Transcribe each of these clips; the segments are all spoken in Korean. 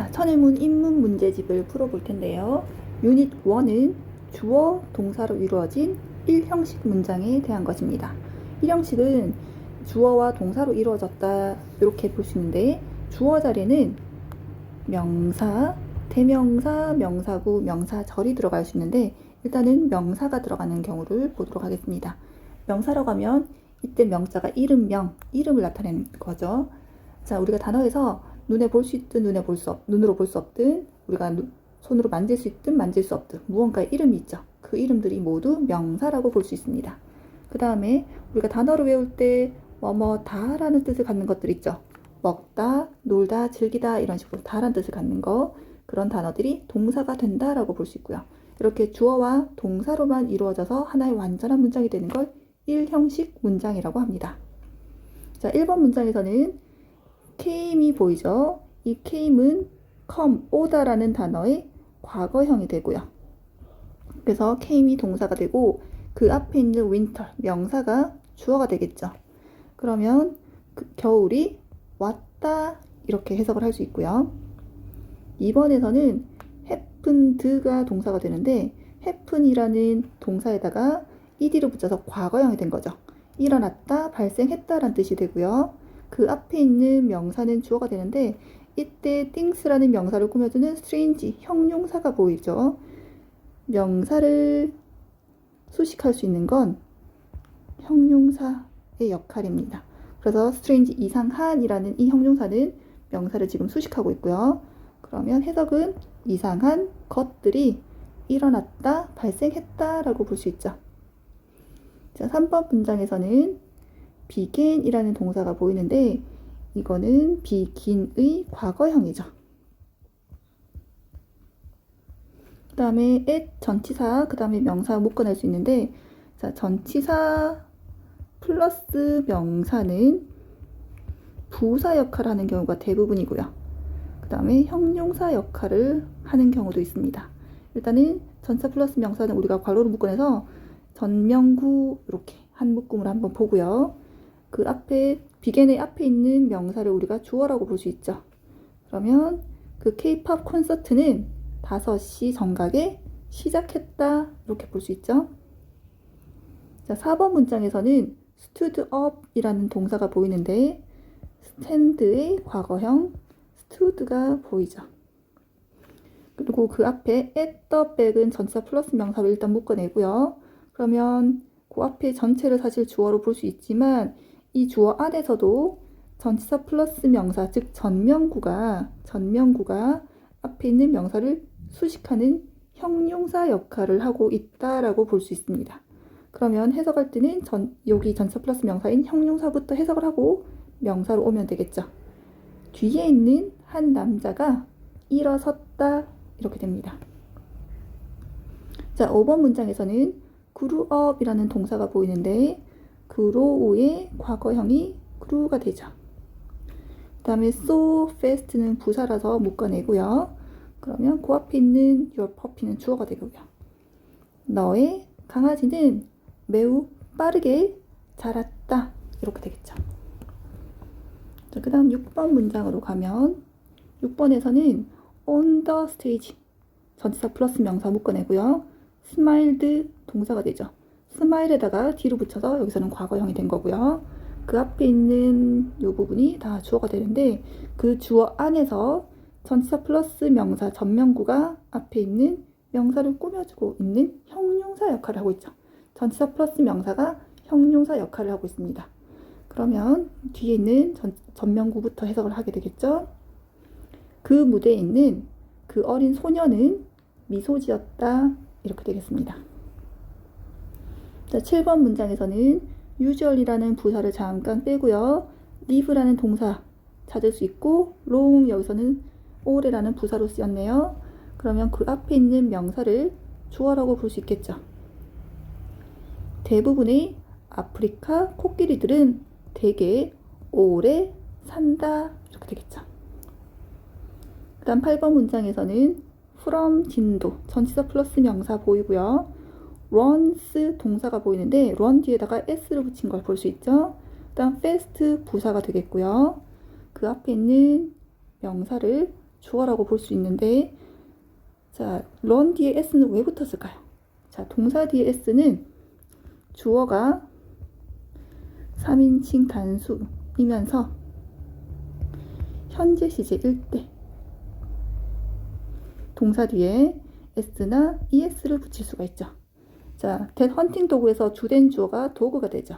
자, 천일문 인문 문제집을 풀어볼 텐데요. 유닛 1은 주어, 동사로 이루어진 1형식 문장에 대한 것입니다. 1형식은 주어와 동사로 이루어졌다 이렇게 볼 수 있는데 주어 자리에는 명사, 대명사, 명사구, 명사절이 들어갈 수 있는데 일단은 명사가 들어가는 경우를 보도록 하겠습니다. 명사라고 하면 이때 명자가 이름, 명, 이름을 나타내는 거죠. 자, 우리가 단어에서 눈에 볼 수 있든 눈에 볼 수 없, 눈으로 볼 수 없든 우리가 누- 손으로 만질 수 있든 만질 수 없든 무언가의 이름이 있죠. 그 이름들이 모두 명사라고 볼 수 있습니다. 그 다음에 우리가 단어를 외울 때 뭐뭐 다라는 뜻을 갖는 것들 있죠. 먹다, 놀다, 즐기다 이런 식으로 다라는 뜻을 갖는 거 그런 단어들이 동사가 된다라고 볼 수 있고요. 이렇게 주어와 동사로만 이루어져서 하나의 완전한 문장이 되는 걸 1형식 문장이라고 합니다. 자, 1번 문장에서는 came이 보이죠? 이 came은 come, 오다라는 단어의 과거형이 되고요. 그래서 came이 동사가 되고 그 앞에 있는 winter, 명사가 주어가 되겠죠. 그러면 그 겨울이 왔다 이렇게 해석을 할 수 있고요. 2번에서는 happened가 동사가 되는데 happen이라는 동사에다가 ed로 붙여서 과거형이 된 거죠. 일어났다, 발생했다라는 뜻이 되고요. 그 앞에 있는 명사는 주어가 되는데 이때 things라는 명사를 꾸며주는 strange 형용사가 보이죠. 명사를 수식할 수 있는 건 형용사의 역할입니다. 그래서 strange 이상한이라는 이 형용사는 명사를 지금 수식하고 있고요. 그러면 해석은 이상한 것들이 일어났다, 발생했다라고 볼 수 있죠. 자, 3번 문장에서는 began이라는 동사가 보이는데 이거는 begin의 과거형이죠. 그 다음에 at 전치사, 그 다음에 명사 묶어낼 수 있는데 자, 전치사 플러스 명사는 부사 역할을 하는 경우가 대부분이고요. 그 다음에 형용사 역할을 하는 경우도 있습니다. 일단은 전사 플러스 명사는 우리가 괄호로 묶어내서 전명구 이렇게 한 묶음을 한번 보고요. 그 앞에 비겐의 앞에 있는 명사를 우리가 주어라고 볼 수 있죠. 그러면 그 K-팝 콘서트는 5시 정각에 시작했다 이렇게 볼 수 있죠. 자, 4번 문장에서는 stood up이라는 동사가 보이는데 stand의 과거형 stood가 보이죠. 그리고 그 앞에 at the back은 전치사 플러스 명사로 일단 묶어내고요. 그러면 그 앞에 전체를 사실 주어로 볼 수 있지만 이 주어 안에서도 전치사 플러스 명사 즉 전명구가 전명구가 앞에 있는 명사를 수식하는 형용사 역할을 하고 있다라고 볼 수 있습니다. 그러면 해석할 때는 전, 여기 전치사 플러스 명사인 형용사부터 해석을 하고 명사로 오면 되겠죠. 뒤에 있는 한 남자가 일어섰다 이렇게 됩니다. 자, 5번 문장에서는 up이라는 동사가 보이는데 grow의 과거형이 grew가 되죠. 그 다음에 so fast는 부사라서 묶어내고요. 그러면 그 앞에 있는 your puppy는 주어가 되고요. 너의 강아지는 매우 빠르게 자랐다. 이렇게 되겠죠. 자, 그 다음 6번 문장으로 가면 6번에서는 on the stage 전치사 플러스 명사 묶어내고요. smiled 동사가 되죠. 스마일에다가 뒤로 붙여서 여기서는 과거형이 된 거고요. 그 앞에 있는 이 부분이 다 주어가 되는데 그 주어 안에서 전치사 플러스 명사 전명구가 앞에 있는 명사를 꾸며주고 있는 형용사 역할을 하고 있죠. 전치사 플러스 명사가 형용사 역할을 하고 있습니다. 그러면 뒤에 있는 전, 전명구부터 해석을 하게 되겠죠. 그 무대에 있는 그 어린 소녀는 미소 지었다. 이렇게 되겠습니다. 자, 7번 문장에서는 usual이라는 부사를 잠깐 빼고요. live라는 동사 찾을 수 있고 long 여기서는 ore라는 부사로 쓰였네요. 그러면 그 앞에 있는 명사를 주어라고 볼 수 있겠죠. 대부분의 아프리카 코끼리들은 대개 오래 산다 이렇게 되겠죠. 그 다음 8번 문장에서는 from 진도 전치사 플러스 명사 보이고요. Runs 동사가 보이는데 run 뒤에다가 s를 붙인 걸 볼 수 있죠. 그 다음 fast 부사가 되겠고요. 그 앞에 있는 명사를 주어라고 볼 수 있는데 자, run 뒤에 s는 왜 붙었을까요? 자, 동사 뒤에 s는 주어가 3인칭 단수이면서 현재 시제일 때 동사 뒤에 s나 es를 붙일 수가 있죠. 자, that 헌팅 도구에서 주된 주어가 도구가 되죠.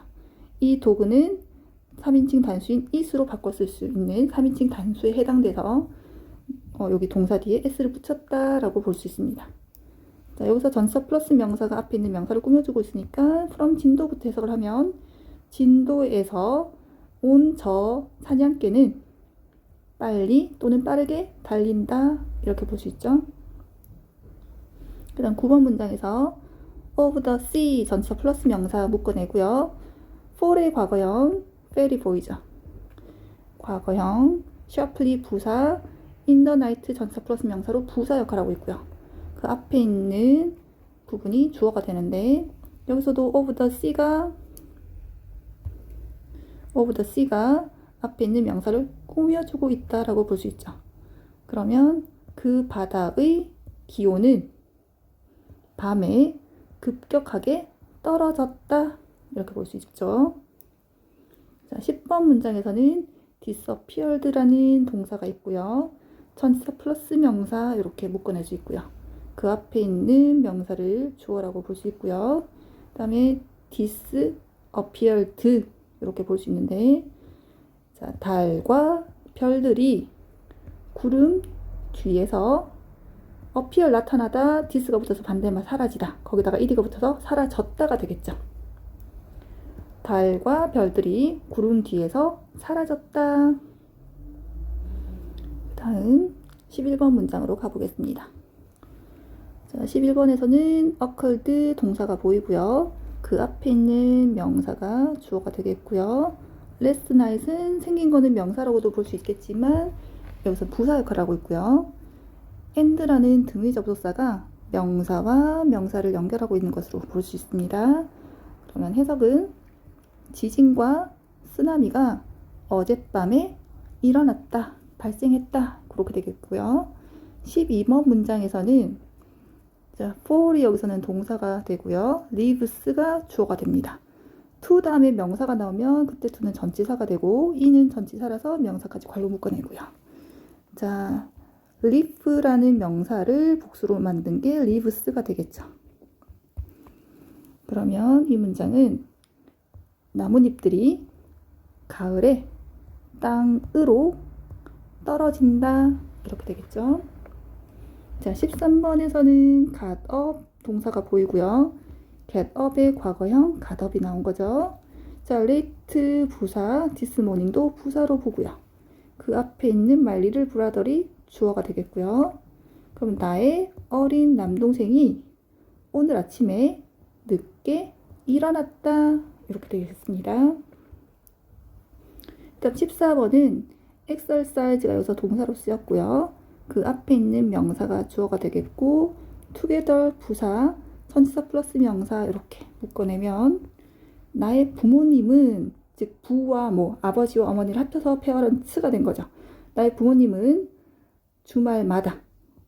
이 도구는 3인칭 단수인 is로 바꿔 쓸 수 있는 3인칭 단수에 해당돼서 어, 여기 동사 뒤에 s를 붙였다라고 볼 수 있습니다. 자, 여기서 전사 플러스 명사가 앞에 있는 명사를 꾸며주고 있으니까 from 진도부터 해석을 하면 진도에서 온 저 사냥개는 빨리 또는 빠르게 달린다 이렇게 볼 수 있죠. 그 다음 9번 문장에서 of the sea 전치사 플러스 명사 묶어내고요. for의 과거형 fairy 보이죠. 과거형 sharply 부사 in the night 전치사 플러스 명사로 부사 역할을 하고 있고요. 그 앞에 있는 부분이 주어가 되는데 여기서도 of the sea가 of the sea가 앞에 있는 명사를 꾸며주고 있다라고 볼 수 있죠. 그러면 그 바다의 기온은 밤에 급격하게 떨어졌다. 이렇게 볼 수 있죠. 자, 10번 문장에서는 disappeared라는 동사가 있고요. 전치사 플러스 명사 이렇게 묶어낼 수 있고요. 그 앞에 있는 명사를 주어라고 볼 수 있고요. 그 다음에 disappeared 이렇게 볼 수 있는데 자, 달과 별들이 구름 뒤에서 appear 나타나다 dis가 붙어서 반대말 사라지다 거기다가 ed가 붙어서 사라졌다가 되겠죠. 달과 별들이 구름 뒤에서 사라졌다. 다음 11번 문장으로 가보겠습니다. 자, 11번에서는 occurred 동사가 보이고요. 그 앞에 있는 명사가 주어가 되겠고요. last night은 생긴 거는 명사라고도 볼 수 있겠지만 여기서 부사 역할을 하고 있고요. And라는 등의 접속사가 명사와 명사를 연결하고 있는 것으로 볼 수 있습니다. 그러면 해석은 지진과 쓰나미가 어젯밤에 일어났다, 발생했다, 그렇게 되겠고요. 12번 문장에서는 자, for이 여기서는 동사가 되고요. lives가 주어가 됩니다. to 다음에 명사가 나오면 그때 to는 전치사가 되고 이는 전치사라서 명사까지 괄호 묶어내고요. 자, live라는 명사를 복수로 만든 게 lives가 되겠죠. 그러면 이 문장은 나뭇잎들이 가을에 땅으로 떨어진다. 이렇게 되겠죠. 자, 13번에서는 got up 동사가 보이고요. get up의 과거형 got up이 나온 거죠. 자, late 부사, this morning도 부사로 보고요. 그 앞에 있는 말리를 브라더리 주어가 되겠고요. 그럼 나의 어린 남동생이 오늘 아침에 늦게 일어났다. 이렇게 되겠습니다. 다음 14번은 exercise가 여기서 동사로 쓰였고요. 그 앞에 있는 명사가 주어가 되겠고 together 부사, 전치사 플러스 명사 이렇게 묶어내면 나의 부모님은 즉 부와 뭐 아버지와 어머니를 합쳐서 페어런츠가 된 거죠. 나의 부모님은 주말마다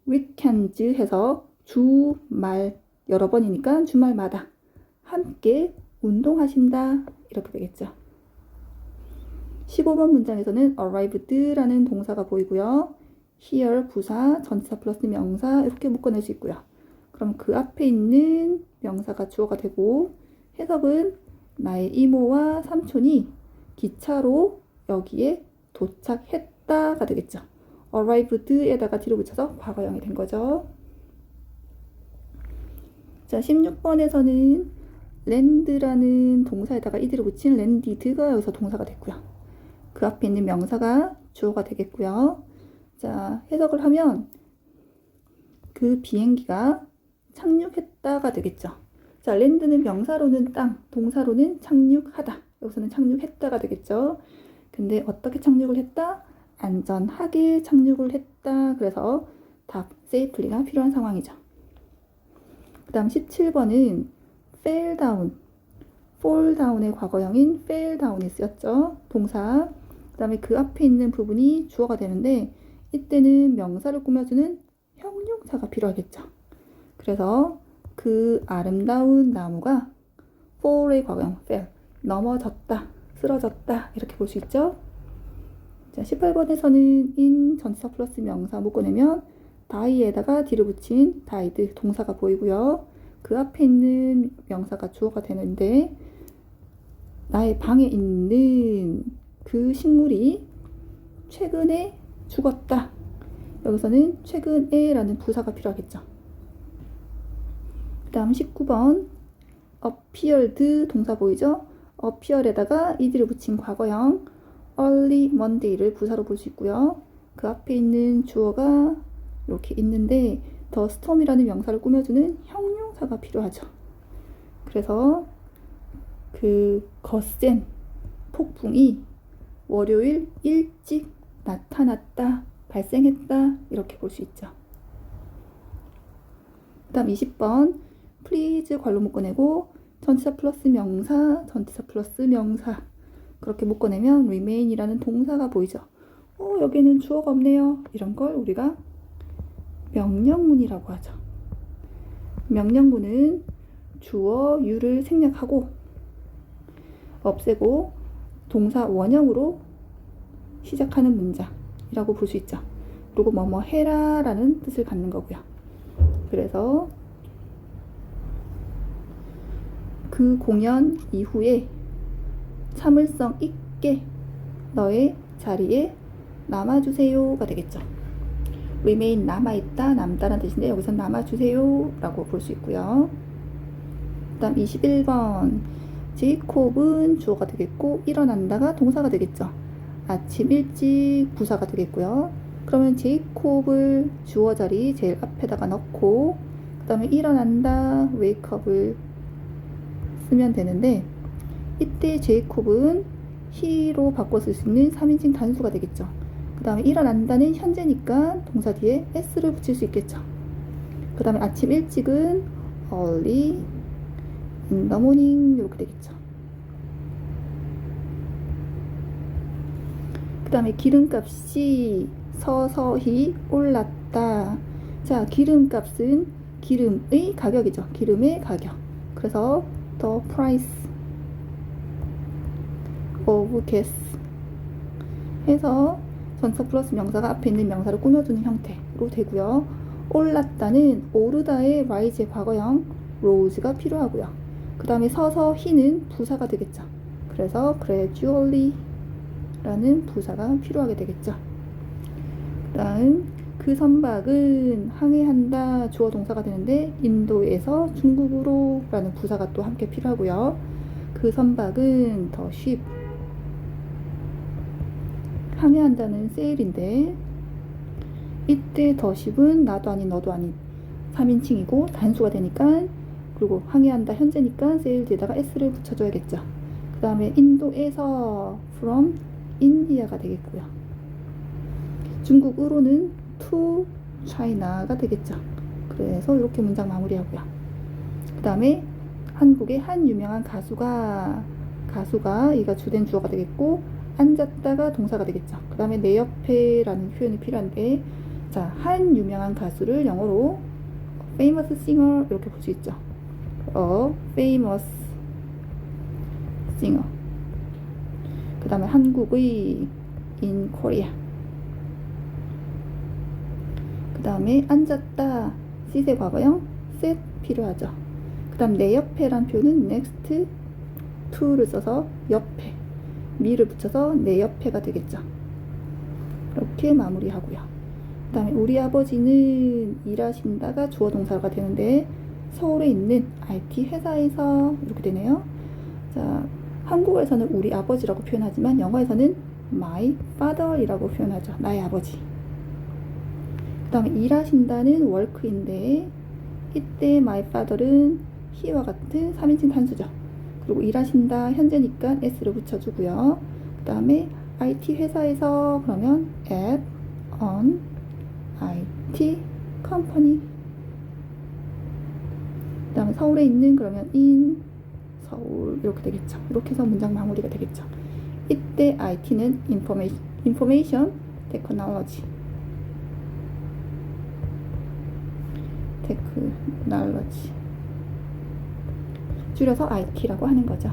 weekends 해서 주말 여러 번이니까 주말마다 함께 운동하신다 이렇게 되겠죠. 15번 문장에서는 arrived라는 동사가 보이고요. here 부사, 전치사 플러스 명사 이렇게 묶어낼 수 있고요. 그럼 그 앞에 있는 명사가 주어가 되고 해석은 나의 이모와 삼촌이 기차로 여기에 도착했다가 되겠죠. Arrived에다가 뒤로 붙여서 과거형이 된 거죠. 자, 16번에서는 land라는 동사에다가 이들을 붙인 landed가 여기서 동사가 됐고요. 그 앞에 있는 명사가 주어가 되겠고요. 자, 해석을 하면 그 비행기가 착륙했다가 되겠죠. 자, 랜드는 명사로는 땅, 동사로는 착륙하다. 여기서는 착륙했다가 되겠죠. 근데 어떻게 착륙을 했다? 안전하게 착륙을 했다. 그래서 답, 세이플리가 필요한 상황이죠. 그 다음 17번은 fail down, fall down의 과거형인 fail down이 쓰였죠. 동사. 그 다음에 그 앞에 있는 부분이 주어가 되는데 이때는 명사를 꾸며주는 형용사가 필요하겠죠. 그래서 그 아름다운 나무가 fall의 과거형 fell 넘어졌다, 쓰러졌다 이렇게 볼 수 있죠. 자, 18번에서는 in 전치사 플러스 명사 묶어내면 die에다가 뒤를 붙인 died 동사가 보이고요. 그 앞에 있는 명사가 주어가 되는데 나의 방에 있는 그 식물이 최근에 죽었다. 여기서는 최근에라는 부사가 필요하겠죠. 그 다음 19번 appeared 동사 보이죠? appear에다가 이들을 붙인 과거형 early Monday를 부사로 볼 수 있고요. 그 앞에 있는 주어가 이렇게 있는데 더 storm이라는 명사를 꾸며주는 형용사가 필요하죠. 그래서 그 거센 폭풍이 월요일 일찍 나타났다, 발생했다 이렇게 볼 수 있죠. 그다음 20번 please 관로 묶어내고 전치사 플러스 명사, 전치사 플러스 명사 그렇게 묶어내면 remain이라는 동사가 보이죠. 어, 여기는 주어가 없네요. 이런 걸 우리가 명령문이라고 하죠. 명령문은 주어 유를 생략하고 없애고 동사 원형으로 시작하는 문장이라고 볼 수 있죠. 그리고 뭐뭐 해라 라는 뜻을 갖는 거고요. 그래서 그 공연 이후에 참을성 있게 너의 자리에 남아주세요가 되겠죠. remain 남아있다, 남다라는 뜻인데 여기서 남아주세요 라고 볼 수 있고요. 그 다음 21번 제이콥은 주어가 되겠고 일어난다가 동사가 되겠죠. 아침 일찍 부사가 되겠고요. 그러면 제이콥을 주어 자리 제일 앞에다가 넣고 그 다음에 일어난다 웨이크업을 쓰면 되는데 이때 제이콥은 he로 쓸수 있는 3인칭 단수가 되겠죠. 그 다음에 일어난다는 현재니까 동사 뒤에 s를 붙일 수 있겠죠. 그 다음에 아침 일찍은 early in the morning 이렇게 되겠죠. 그 다음에 기름값이 서서히 올랐다. 자, 기름값은 기름의 가격이죠. 기름의 가격. 그래서 the price of gas 해서 전사 플러스 명사가 앞에 있는 명사를 꾸며주는 형태로 되고요. 올랐다는 오르다의 rise의 과거형 rose가 필요하고요. 그 다음에 서서 히는 부사가 되겠죠. 그래서 gradually 라는 부사가 필요하게 되겠죠. 그 다음 그 선박은 항해한다 주어 동사가 되는데 인도에서 중국으로 라는 부사가 또 함께 필요하고요. 그 선박은 더 쉽. 항해한다는 세일인데 이때 더 쉽은 나도 아닌 너도 아닌 3인칭이고 단수가 되니까 그리고 항해한다 현재니까 세일 뒤에다가 s를 붙여줘야겠죠. 그 다음에 인도에서 from 인디아가 되겠고요. 중국으로는 to China가 되겠죠. 그래서 이렇게 문장 마무리하고요. 그 다음에 한국의 한 유명한 가수가 가수가 이가 주된 주어가 되겠고 앉았다가 동사가 되겠죠. 그 다음에 내 옆에라는 표현이 필요한데 자, 한 유명한 가수를 영어로 famous singer 이렇게 볼 수 있죠. 어, famous singer. 그 다음에 한국의 in Korea. 그 다음에 앉았다 sit의 과거형 sat 필요하죠. 그 다음 내 옆에란 표현은 next to를 써서 옆에 미를 붙여서 내 옆에가 되겠죠. 이렇게 마무리하고요. 그 다음에 우리 아버지는 일하신다가 주어 동사가 되는데 서울에 있는 IT 회사에서 이렇게 되네요. 자, 한국어에서는 우리 아버지라고 표현하지만 영어에서는 my father이라고 표현하죠. 나의 아버지. 그 다음에 일하신다는 work인데 이때 my father은 he와 같은 3인칭 단수죠. 그리고 일하신다 현재니까 s를 붙여주고요. 그 다음에 IT 회사에서 그러면 at on IT company 그 다음에 서울에 있는 그러면 in 서울 이렇게 되겠죠. 이렇게 해서 문장 마무리가 되겠죠. 이때 IT는 information, information technology 테크날러지 줄여서 IT라고 하는 거죠.